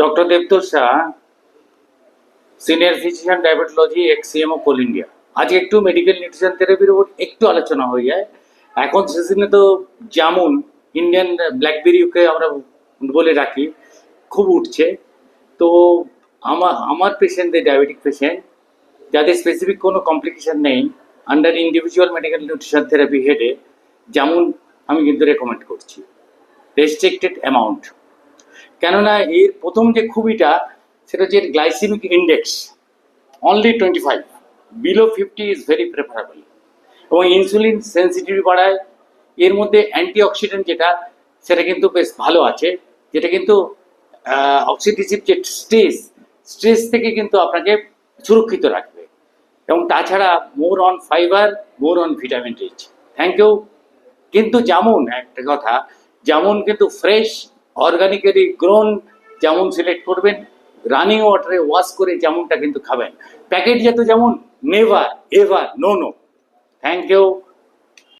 Doctor Debatosh Shah senior physician diabetology ex CMO Coal India আজ একটু medical nutrition থেরাপির উপর একটু আলোচনা হয়ে যায়। এখন সিজনে তো যেমন ইন্ডিয়ান ব্ল্যাকবেরিকে আমরা বলে রাখি, খুব উঠছে। তো আমার আমার পেশেন্টদের ডায়াবেটিক পেশেন্ট যাদের স্পেসিফিক কোনো কমপ্লিকেশন নেই under individual medical nutrition therapy হেডে যেমন আমি কিন্তু রেকমেন্ড করছি। রেস্ট্রিক্টেড অ্যামাউন্ট কেননা এর প্রথম যে খুবিটা, সেটা হচ্ছে glycemic index only twenty five below fifty is very preferable এবং ইনসুলিন সেন্সিটিভিটি বাড়ায়, এর মধ্যে অ্যান্টিঅক্সিডেন্ট যেটা, সেটা কিন্তু বেশ ভালো আছে, যেটা কিন্তু অক্সিডিসিভ যে স্ট্রেস স্ট্রেস থেকে কিন্তু আপনাকে সুরক্ষিত রাখবে। এবং তাছাড়া more on fibre more on vitamin rich thank you কিন্তু যেমন একটা কথা, যেমন কিন্তু ফ্রেশ অর্গানিক্যালি গ্রোন যেমন সিলেক্ট করবেন রানিং ওয়াটারে ওয়াশ করে যেমনটা কিন্তু খাবেন। প্যাকেট জাতীয় যেমন never ever no no thank you